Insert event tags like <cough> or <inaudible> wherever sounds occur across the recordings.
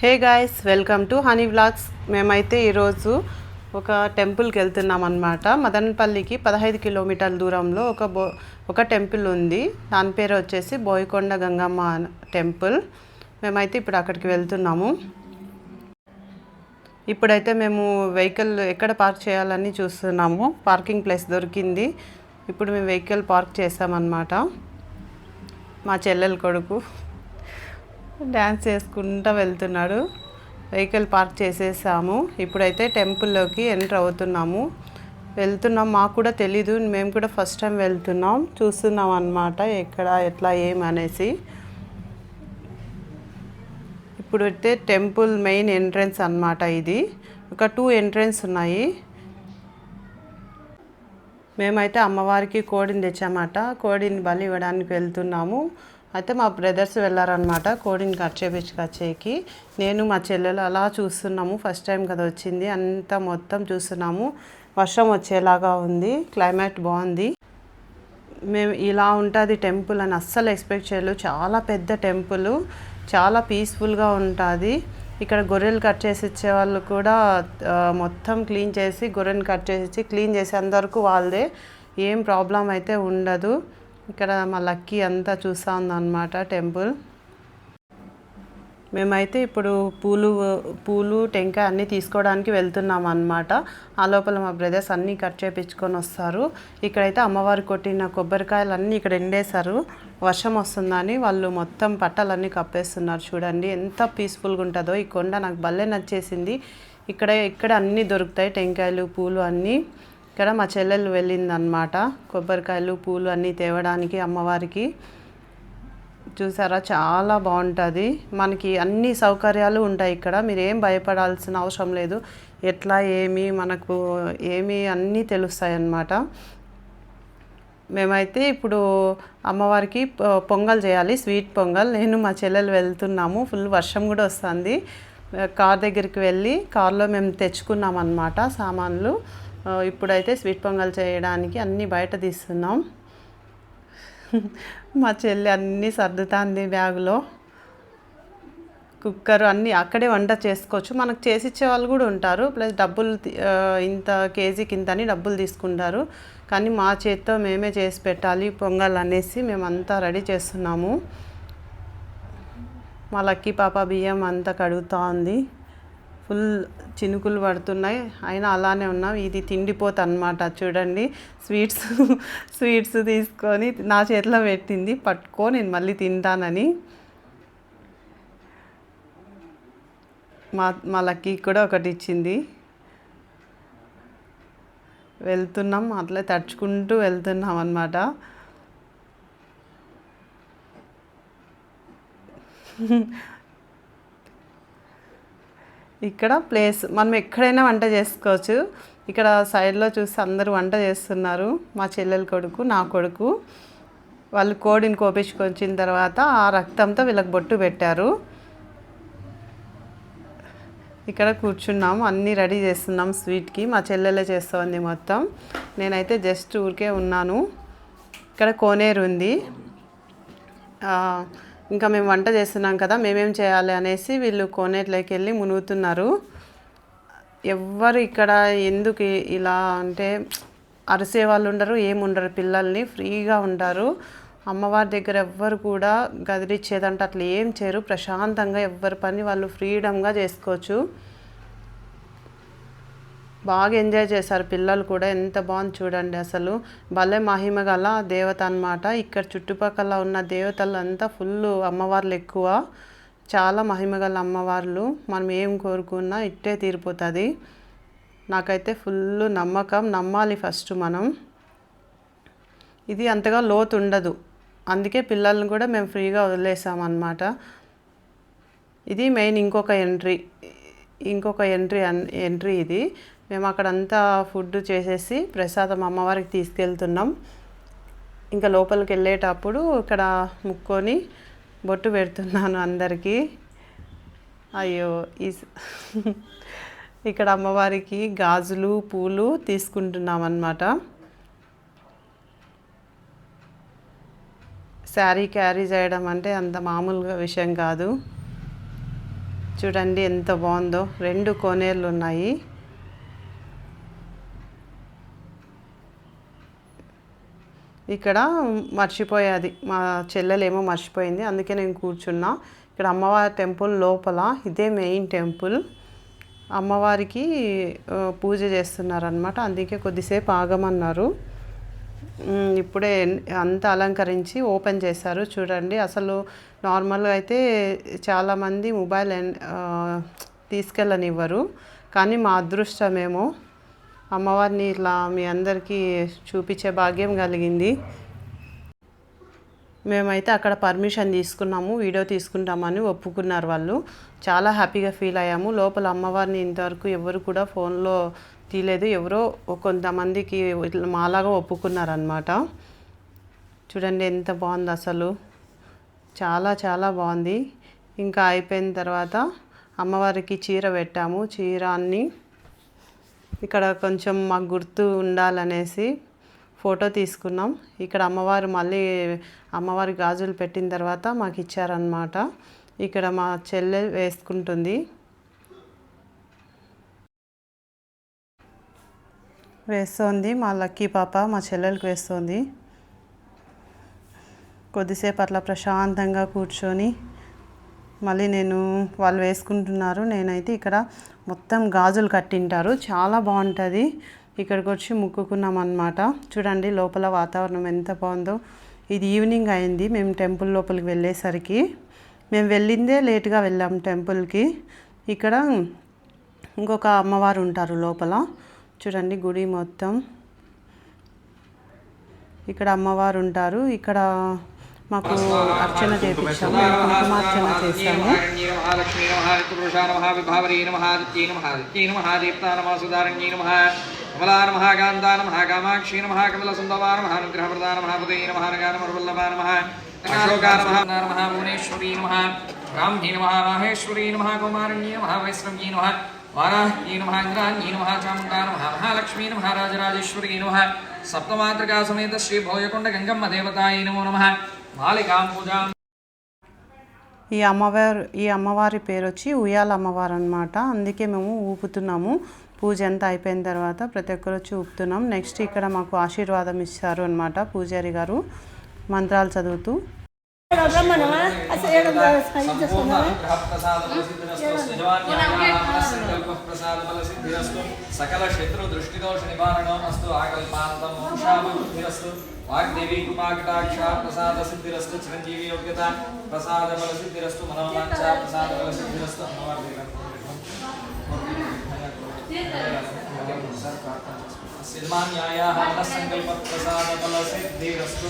Hey guys welcome to Honey vlogs మేమైతే ఈరోజు ఒక టెంపుల్కి వెళ్తున్నాం అనమాట మదనపల్లికి పదహైదు కిలోమీటర్ల దూరంలో ఒక బో ఒక టెంపుల్ ఉంది. దాని పేరు వచ్చేసి బోయకొండ గంగమ్మ టెంపుల్. మేమైతే ఇప్పుడు అక్కడికి వెళ్తున్నాము. ఇప్పుడైతే మేము వెహికల్ ఎక్కడ పార్క్ చేయాలని చూస్తున్నాము. పార్కింగ్ ప్లేస్ దొరికింది. ఇప్పుడు మేము వెహికల్ పార్క్ చేసామన్నమాట మా చెల్లెల కొడుకు డ్యాన్స్ చేసుకుంటూ వెళ్తున్నాడు. వెహికల్ పార్క్ చేసేసాము. ఇప్పుడైతే టెంపుల్లోకి ఎంటర్ అవుతున్నాము. వెళ్తున్నాం. మాకు కూడా తెలీదు. మేము కూడా ఫస్ట్ టైం వెళ్తున్నాం. చూస్తున్నాం అన్నమాట ఎక్కడ ఎట్లా ఏం అనేసి. ఇప్పుడు అయితే టెంపుల్ మెయిన్ ఎంట్రన్స్ అన్నమాట ఇది. ఒక టూ ఎంట్రన్స్ ఉన్నాయి. మేమైతే అమ్మవారికి కోడిని తెచ్చామట. కోడిని బలి ఇవ్వడానికి వెళ్తున్నాము. అయితే మా బ్రదర్స్ వెళ్ళారనమాట కోడిని కట్ చేపించుకొచ్చేకి నేను మా చెల్లెలు అలా చూస్తున్నాము ఫస్ట్ టైం కదా వచ్చింది. అంతా మొత్తం చూస్తున్నాము. వర్షం వచ్చేలాగా ఉంది క్లైమేట్ బాగుంది. మేము ఇలా ఉంటుంది టెంపుల్ అని అస్సలు ఎక్స్పెక్ట్ చేయలేదు. చాలా పెద్ద టెంపుల్ చాలా పీస్ఫుల్గా ఉంటుంది. ఇక్కడ గొర్రెలు కట్ చేసి ఇచ్చే వాళ్ళు కూడా మొత్తం క్లీన్ చేసి గొర్రెని కట్ చేసి ఇచ్చి క్లీన్ చేసేంతవరకు వాళ్ళదే. ఏం ప్రాబ్లం అయితే ఉండదు. ఇక్కడ మా లక్కీ అంతా చూస్తూ ఉందన్నమాట టెంపుల్. మేమైతే ఇప్పుడు పూలు పూలు టెంకాయ అన్నీ తీసుకోవడానికి వెళ్తున్నాం అన్నమాట ఆ లోపల మా బ్రదర్స్ అన్నీ కట్ చేపించుకొని వస్తారు. ఇక్కడైతే అమ్మవారు కొట్టిన కొబ్బరికాయలు అన్నీ ఇక్కడ ఎండేశారు. వర్షం వస్తుందని వాళ్ళు మొత్తం పట్టాలన్నీ కప్పేస్తున్నారు చూడండి. ఎంత పీస్ఫుల్గా ఉంటుందో. ఈ కొండ నాకు భలే నచ్చేసింది. ఇక్కడ ఇక్కడ అన్నీ దొరుకుతాయి టెంకాయలు పూలు అన్నీ. ఇక్కడ మా చెల్లెలు వెళ్ళిందనమాట కొబ్బరికాయలు పూలు అన్నీ తేవడానికి అమ్మవారికి. చూసారా? చాలా బాగుంటుంది. మనకి అన్ని సౌకర్యాలు ఉంటాయి ఇక్కడ. మీరు ఏం భయపడాల్సిన అవసరం లేదు. ఎట్లా ఏమి మనకు ఏమి అన్నీ తెలుస్తాయి అన్నమాట మేమైతే ఇప్పుడు అమ్మవారికి పొంగల్ చేయాలి. స్వీట్ పొంగల్. నేను మా చెల్లెలు వెళ్తున్నాము. ఫుల్ వర్షం కూడా వస్తుంది. కార్ దగ్గరికి వెళ్ళి కార్లో మేము తెచ్చుకున్నాం అన్నమాట సామాన్లు. ఇప్పుడైతే స్వీట్ పొంగల్ చేయడానికి అన్నీ బయట తీస్తున్నాం. మా చెల్లి అన్నీ సర్దుతాంది బ్యాగులో. కుక్కర్ అన్నీ అక్కడే వంట చేసుకోవచ్చు. మనకు చేసి ఇచ్చే వాళ్ళు కూడా ఉంటారు. ప్లస్ డబ్బులు ఇంత కేజీకి ఇంత అని డబ్బులు తీసుకుంటారు. కానీ మా చేత్తో మేమే చేసి పెట్టాలి పొంగల్ అనేసి మేమంతా రెడీ చేస్తున్నాము. మా లక్కీ పాప బియ్యం అంతా కడుగుతూ ఉంది. ఫుల్ చినుకులు పడుతున్నాయి. అయినా అలానే ఉన్నాం. ఇది తిండిపోత అనమాట చూడండి. స్వీట్స్ స్వీట్స్ తీసుకొని నా చేతిలో పెట్టింది. పట్టుకో నేను మళ్ళీ తింటానని. మా మా లక్కీ కూడా ఒకటి ఇచ్చింది. వెళ్తున్నాం. అట్లే తడుచుకుంటూ వెళ్తున్నాం అన్నమాట ఇక్కడ ప్లేస్ మనం ఎక్కడైనా వంట చేసుకోవచ్చు. ఇక్కడ సైడ్లో చూసి అందరూ వంట చేస్తున్నారు. మా చెల్లెల కొడుకు నా కొడుకు. వాళ్ళు కోడిని కోపించుకొచ్చిన తర్వాత ఆ రక్తంతో వీళ్ళకి బొట్టు పెట్టారు. ఇక్కడ కూర్చున్నాం అన్నీ రెడీ చేస్తున్నాం స్వీట్కి. మా చెల్లెలే చేస్తుంది మొత్తం. నేనైతే జస్ట్ ఊరికే ఉన్నాను. ఇక్కడ కోనేరు ఉంది. ఇంకా మేము వంట చేస్తున్నాం కదా మేమేం చేయాలి అనేసి వీళ్ళు కోనేట్లోకి వెళ్ళి మునుగుతున్నారు. ఎవ్వరు ఇక్కడ ఎందుకు ఇలా అంటే అరిసే వాళ్ళు ఉండరు ఏముండరు పిల్లల్ని ఫ్రీగా ఉంటారు అమ్మవారి దగ్గర ఎవ్వరు కూడా గదిరిచ్చేదంటే అట్లా ఏం చేయరు ప్రశాంతంగా ఎవ్వరి పని వాళ్ళు ఫ్రీడమ్గా చేసుకోవచ్చు. బాగా ఎంజాయ్ చేశారు పిల్లలు కూడా. ఎంత బాగుంది చూడండి అసలు. భలే మహిమ గల దేవత అన్నమాట. ఇక్కడ చుట్టుపక్కల ఉన్న దేవతలు అంతా ఫుల్ అమ్మవార్లు ఎక్కువ. చాలా మహిమ గల అమ్మవార్లు. మనం ఏం కోరుకున్నా ఇట్టే తీరిపోతుంది. నాకైతే ఫుల్ నమ్మకం. నమ్మాలి ఫస్ట్ మనం. ఇది అంతగా లోతు ఉండదు. అందుకే పిల్లల్ని కూడా మేము ఫ్రీగా వదిలేసామన్నమాట ఇది మెయిన్ ఇంకొక ఎంట్రీ. ఇంకొక ఎంట్రీ అన్ ఎంట్రీ ఇది. మేము అక్కడంతా ఫుడ్ చేసేసి ప్రసాదం అమ్మవారికి తీసుకెళ్తున్నాం. ఇంకా లోపలికి వెళ్ళేటప్పుడు ఇక్కడ ముక్కొని బొట్టు పెడుతున్నాను అందరికీ. అయ్యో ఈ <laughs> ఇక్కడ అమ్మవారికి గాజులు పూలు తీసుకుంటున్నాం అన్నమాట శారీ క్యారీ చేయడం అంటే అంత మామూలుగా విషయం కాదు. చూడండి ఎంత బాగుందో. రెండు కోనేళ్ళు ఉన్నాయి ఇక్కడ మర్చిపోయేది. మా చెల్లెలేమో మర్చిపోయింది. అందుకే నేను కూర్చున్నా. ఇక్కడ అమ్మవారి టెంపుల్ లోపల ఇదే మెయిన్ టెంపుల్. అమ్మవారికి పూజ చేస్తున్నారనమాట అందుకే కొద్దిసేపు ఆగమన్నారు. ఇప్పుడే అంతా అలంకరించి ఓపెన్ చేశారు. చూడండి అసలు నార్మల్గా అయితే చాలామంది మొబైల్ ఎన్- తీసుకెళ్ళనివ్వరు. కానీ మా అదృష్టమేమో అమ్మవారిని ఇట్లా మీ అందరికీ చూపించే భాగ్యం కలిగింది. మేమైతే అక్కడ పర్మిషన్ తీసుకున్నాము వీడియో తీసుకుంటామని ఒప్పుకున్నారు వాళ్ళు. చాలా హ్యాపీగా ఫీల్ అయ్యాము. లోపల అమ్మవారిని ఇంతవరకు ఎవరు కూడా ఫోన్లో తీయలేదు. ఎవరో కొంతమందికి ఇట్లా మాలాగా ఒప్పుకున్నారనమాట చూడండి ఎంత బాగుంది అసలు. చాలా చాలా బాగుంది. ఇంకా అయిపోయిన తర్వాత అమ్మవారికి చీర పెట్టాము. చీరాన్ని ఇక్కడ కొంచెం మాకు గుర్తు ఉండాలనేసి ఫోటో తీసుకున్నాం. ఇక్కడ అమ్మవారు మళ్ళీ అమ్మవారి గాజులు పెట్టిన తర్వాత మాకు ఇచ్చారనమాట ఇక్కడ మా చెల్లె వేసుకుంటుంది. వేస్తోంది. మా లక్కీ పాప మా చెల్లెలకు వేస్తోంది. కొద్దిసేపు అట్లా ప్రశాంతంగా కూర్చొని మళ్ళీ నేను వాళ్ళు వేసుకుంటున్నారు. నేనైతే ఇక్కడ మొత్తం గాజులు కట్టింటారు. చాలా బాగుంటుంది. ఇక్కడికి వచ్చి ముక్కుకున్నాం అనమాట చూడండి లోపల వాతావరణం ఎంత బాగుందో. ఇది ఈవినింగ్ అయింది. మేము టెంపుల్ లోపలికి వెళ్ళేసరికి. మేము వెళ్ళిందే లేట్గా వెళ్ళాం టెంపుల్కి. ఇక్కడ ఇంకొక అమ్మవారు ఉంటారు లోపల. చూడండి గుడి మొత్తం. ఇక్కడ అమ్మవారు ఉంటారు. ఇక్కడ మాకు అర్చన చేపించాము మేము కుంకుమార్చన చేశాము. మహాలక్ష్మీ మహాపురుషా నమ విభావరీ నమ ఆదిత్యై నమ ఆదిత్యై నమ దీప్తా నమ సుధారణ్యై నమ కమలా నమ కాంతా నమ కామాక్షి నమ కమల సుందవా నమ అనుగ్రహప్రదా నమ పదై నమ నగా నమ అశోకా నమ నమ భువనేశ్వరీ నమ బ్రాహ్మీ నమ మాహేశ్వరీ నమ కుమారణ్యీ నమ వైష్ణవ్యీ నమ వారాహ్యీ నమ ఇంద్రాణ్యీ నమ చాముండా నమ మహాలక్ష్మీ నమ రాజరాజేశ్వరీ నమ సప్తమాతృకా సమేత శ్రీ భోయకొండ గంగమ్మ దేవతాయ నమో నమ. ఈ అమ్మవారు ఈ అమ్మవారి పేరు వచ్చి ఉయ్యాల అమ్మవారు అనమాట అందుకే మేము ఊపుతున్నాము. పూజ అంతా అయిపోయిన తర్వాత ప్రతి ఒక్కరు వచ్చి ఊపుతున్నాం. నెక్స్ట్ ఇక్కడ మాకు ఆశీర్వాదం ఇస్తారు అనమాట పూజారి గారు. మంత్రాలు చదువుతూ. రమ్మనవా అసలు ఏడు సకల శత్రు దృష్టి దోష నివారణమస్తు ఆకల్పాంతం మోక్షాభివృద్ధిరస్తు వాగ్దేవి కృపాకటాక్ష ప్రసాద సిద్ధిరస్తు చిరంజీవి యోగ్యత ప్రసాద బల సిద్ధిరస్తు మనోవాంఛ ప్రసాద బల సిద్ధిరస్తు అమ్మవారి సిద్ధాన్యాయ సంకల్ప ప్రసాద బల సిద్ధిరస్తు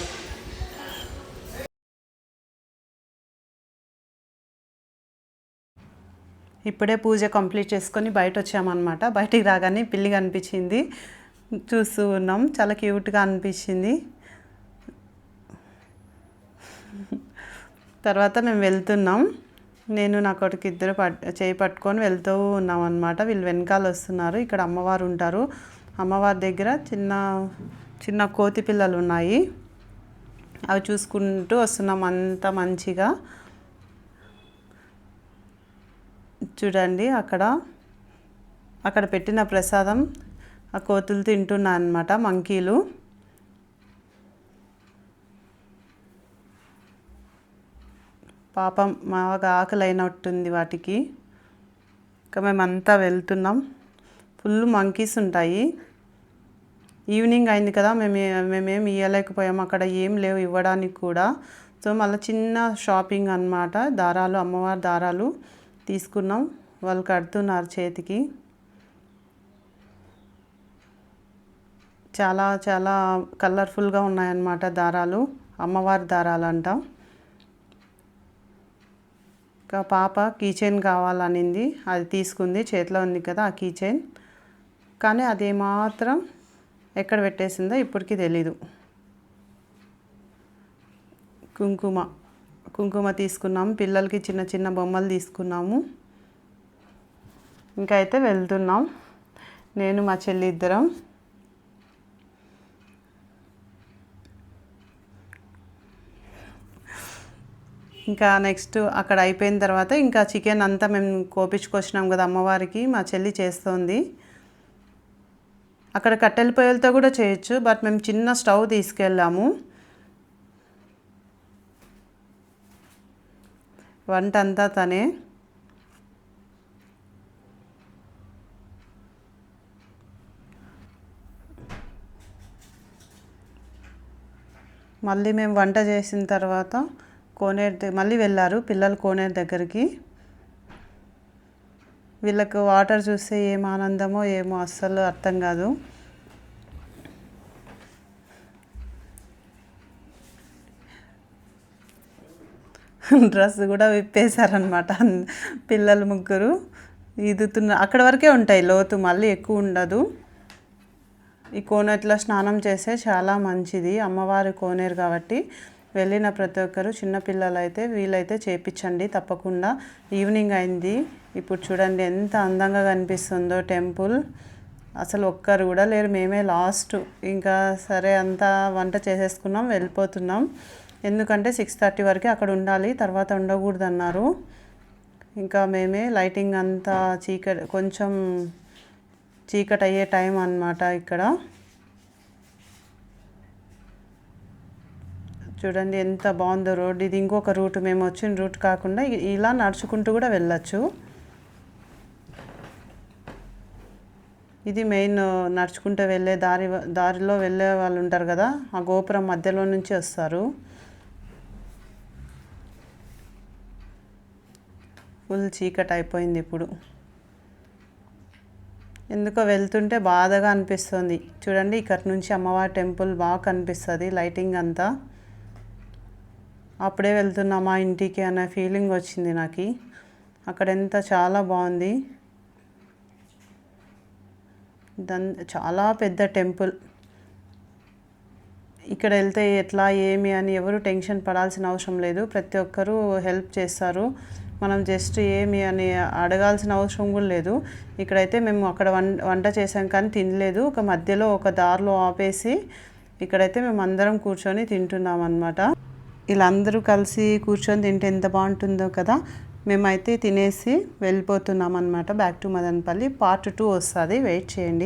ఇప్పుడే పూజ కంప్లీట్ చేసుకొని బయట వచ్చామన్నమాట బయటికి రాగానే పిల్లి కనిపించింది. చూస్తూ ఉన్నాం. చాలా క్యూట్గా అనిపించింది. తర్వాత మేము వెళ్తున్నాం. నేను నా కొడుకు ఇద్దరు పట్ చేయి పట్టుకొని వెళ్తూ ఉన్నాం అనమాట వీళ్ళు వెనకాల వస్తున్నారు. ఇక్కడ అమ్మవారు ఉంటారు. అమ్మవారి దగ్గర చిన్న చిన్న కోతి పిల్లలు ఉన్నాయి. అవి చూసుకుంటూ వస్తున్నాం అంత మంచిగా. చూడండి అక్కడ అక్కడ పెట్టిన ప్రసాదం ఆ కోతులు తింటున్నాయి అన్నమాట మంకీలు. పాపం బాగా ఆకలైనట్టుంది వాటికి. ఇంకా మేమంతా వెళ్తున్నాం. ఫుల్ మంకీస్ ఉంటాయి. ఈవినింగ్ అయింది కదా మేము మేమేం ఇవ్వలేకపోయాము అక్కడ ఏం లేవు ఇవ్వడానికి కూడా. సో మళ్ళీ చిన్న షాపింగ్ అన్నమాట. దారాలు అమ్మవారి దారాలు. తీసుకున్నాం. వాళ్ళు కడుతున్నారు చేతికి. చాలా చాలా కలర్ఫుల్గా ఉన్నాయన్నమాట దారాలు. అమ్మవారి దారాలు అంట ఇంకా పాప కీచైన్ కావాలనింది. అది తీసుకుంది. చేతిలో ఉంది కదా ఆ కీచైన్. కానీ అది మాత్రం ఎక్కడ పెట్టేసిందో ఇప్పటికీ తెలీదు. కుంకుమ. కుంకుమ తీసుకున్నాము. పిల్లలకి చిన్న చిన్న బొమ్మలు తీసుకున్నాము. ఇంకా అయితే వెళ్తున్నాం. నేను మా చెల్లి ఇద్దరం. ఇంకా నెక్స్ట్ అక్కడ అయిపోయిన తర్వాత ఇంకా చికెన్ అంతా మేము కోపించుకొచ్చినాం కదా అమ్మవారికి. మా చెల్లి చేస్తోంది. అక్కడ కట్టెల పొయ్యలతో కూడా చేయొచ్చు బట్ మేము చిన్న స్టవ్ తీసుకెళ్ళాము. వంట అంతా తనే మళ్ళీ మేము వంట చేసిన తర్వాత కోనేరు మళ్ళీ వెళ్ళారు పిల్లలు కోనేరు దగ్గరికి. వీళ్ళకు వాటర్ చూస్తే ఏం ఆనందమో ఏమో అస్సలు అర్థం కాదు. డ్రెస్ కూడా విప్పేశారనమాట పిల్లలు ముగ్గురు ఈదుతున్న అక్కడ వరకే ఉంటాయి లోతు మళ్ళీ ఎక్కువ ఉండదు. ఈ కోనేటిలో స్నానం చేస్తే చాలా మంచిది. అమ్మవారు కోనేరు కాబట్టి వెళ్ళిన ప్రతి ఒక్కరు చిన్నపిల్లలు అయితే వీలైతే చేపించండి తప్పకుండా. ఈవినింగ్ అయింది. ఇప్పుడు చూడండి ఎంత అందంగా కనిపిస్తుందో టెంపుల్. అసలు ఒక్కరు కూడా లేరు. మేమే లాస్ట్. ఇంకా సరే అంతా వంట చేసేసుకున్నాం వెళ్ళిపోతున్నాం. ఎందుకంటే సిక్స్ థర్టీ వరకు అక్కడ ఉండాలి తర్వాత ఉండకూడదు అన్నారు ఇంకా మేమే లైటింగ్ అంతా చీకటి కొంచెం చీకటి అయ్యే టైం అన్నమాట ఇక్కడ. చూడండి ఎంత బాగుందో రోడ్. ఇది ఇంకొక రూట్ మేము వచ్చిన రూట్ కాకుండా ఇలా నడుచుకుంటూ కూడా వెళ్ళచ్చు. ఇది మెయిన్ నడుచుకుంటూ వెళ్ళే దారి దారిలో వెళ్ళే వాళ్ళు ఉంటారు కదా ఆ గోపురం మధ్యలో నుంచి వస్తారు. ఫుల్ చీకటి అయిపోయింది ఇప్పుడు. ఎందుకో వెళ్తుంటే బాధగా అనిపిస్తుంది. చూడండి ఇక్కడ నుంచి అమ్మవారి టెంపుల్ బాగా కనిపిస్తుంది లైటింగ్ అంతా. అప్పుడే వెళ్తున్నామా ఇంటికి అనే ఫీలింగ్ వచ్చింది నాకు. అక్కడ ఎంత చాలా బాగుంది. దన్ చాలా పెద్ద టెంపుల్. ఇక్కడ వెళ్తే ఎట్లా ఏమి అని ఎవరు టెన్షన్ పడాల్సిన అవసరం లేదు. ప్రతి ఒక్కరూ హెల్ప్ చేస్తారు. మనం జస్ట్ ఏమి అని అడగాల్సిన అవసరం కూడా లేదు. ఇక్కడైతే మేము అక్కడ వం వంట చేసాం కానీ తినలేదు. ఒక మధ్యలో ఒక దారిలో ఆపేసి ఇక్కడైతే మేము అందరం కూర్చొని తింటున్నాం అనమాట ఇలా అందరూ కలిసి కూర్చొని తింటే ఎంత బాగుంటుందో కదా. మేమైతే తినేసి వెళ్ళిపోతున్నాం అనమాట back to Madanapalle. Part two వస్తుంది. వెయిట్ చేయండి.